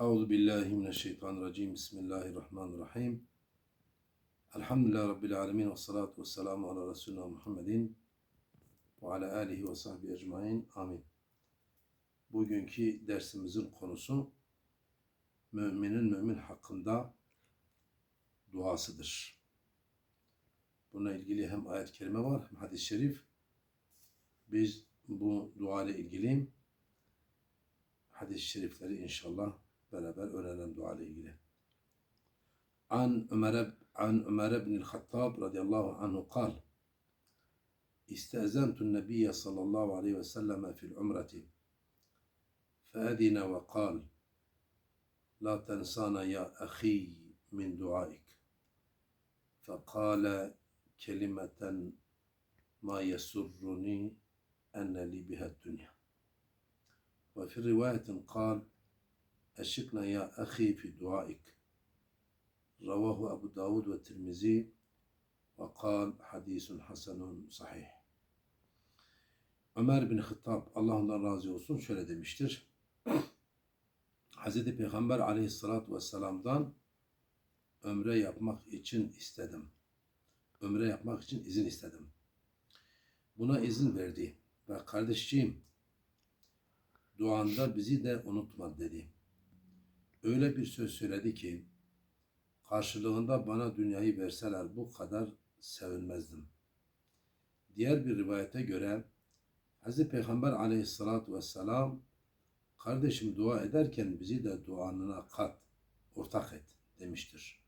Euzu billahi mineşşeytanirracim. Bismillahirrahmanirrahim. Elhamdülillahi rabbil alamin ve salatu vesselamu ala resulina Muhammedin ve ala alihi ve sahbihi ecmaîn. Amin. Bugünkü dersimizin konusu müminin mümin hakkında duasıdır. Bununla ilgili hem ayet-i kerime var hem hadis-i şerif. Biz bu dua ile ilgili hadis-i şerifleri inşallah beraber öğrenelim dua ile ilgili. An Ömer an Ömer ibn el-Hattab radıyallahu anhu قال استأذنت النبي صلى الله عليه وسلم في العمرة. فأذن وقال لا تنسانا يا أخي من دعائك. فقال كلمة ما يسرني أن لي بها الدنيا. وفي رواية قال Eşikna ya ahi fi duaik. Ravahu Abu Davud ve Tirmizi ve kal hadisun hasanun sahih. Ömer bin Hıttab Allah ondan razı olsun şöyle demiştir. Hz. Peygamber aleyhissalatü vesselam'dan ömre yapmak için istedim. Ömre yapmak için izin istedim. Buna izin verdi ve kardeşciğim duanda bizi de unutma dedi. Öyle bir söz söyledi ki karşılığında bana dünyayı verseler bu kadar sevinmezdim. Diğer bir rivayete göre Hz. Peygamber aleyhissalatü vesselam kardeşim dua ederken bizi de duanına kat, ortak et demiştir.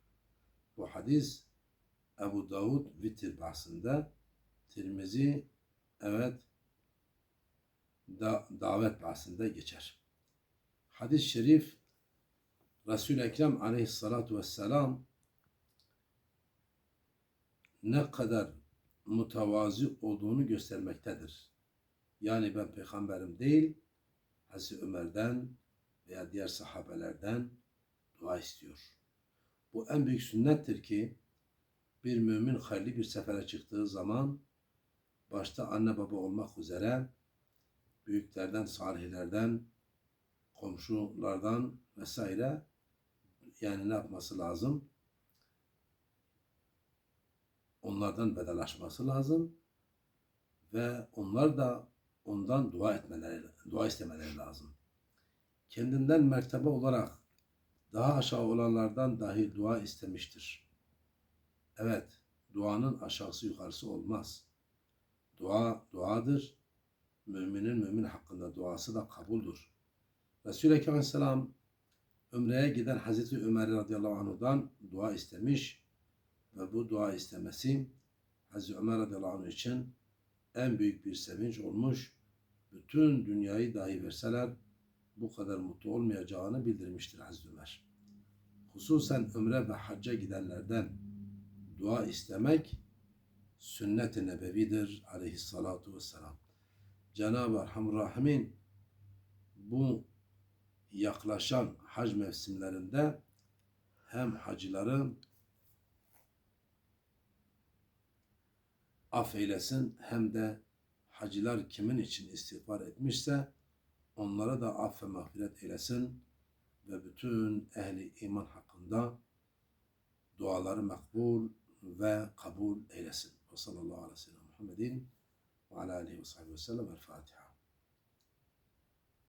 Bu hadis Ebu Davud Vitir bahsinde Tirmizi evet da, davet bahsinde geçer. Hadis-i şerif Resul-i Ekrem aleyhissalatu vesselam ne kadar mutavazi olduğunu göstermektedir. Yani ben peygamberim değil, Hazreti Ömer'den veya diğer sahabelerden dua istiyor. Bu en büyük sünnettir ki bir mümin hayırlı bir sefere çıktığı zaman başta anne baba olmak üzere büyüklerden, salihlerden, komşulardan vesaire yani ne yapması lazım? Onlardan bedalaşması lazım ve onlar da ondan dua etmeleri, dua istemeleri lazım. Kendinden mertebe olarak daha aşağı olanlardan dahi dua istemiştir. Evet, duanın aşağısı yukarısı olmaz. Dua duadır. Müminin mümin hakkında duası da kabuldur. Resul-i Ekrem Aleyhisselam Ömre'ye giden Hazreti Ömer radıyallahu anh'dan dua istemiş ve bu dua istemesi Hazreti Ömer radıyallahu anh için en büyük bir sevinç olmuş. Bütün dünyayı dahi verseler bu kadar mutlu olmayacağını bildirmiştir Hazreti Ömer. Hususen ömre ve hacca gidenlerden dua istemek sünnet-i nebevidir aleyhissalatu vesselam. Cenab-ı Erhamur Rahimin bu yaklaşan hac mevsimlerinde hem hacıların affeylesin hem de hacılar kimin için istiğfar etmişse onlara da aff ve mağfiret eylesin ve bütün ehli iman hakkında duaları makbul ve kabul eylesin. Ve sallallahu aleyhi ve sellem Muhammedin ve ala aleyhi ve sahibi ve Fatiha.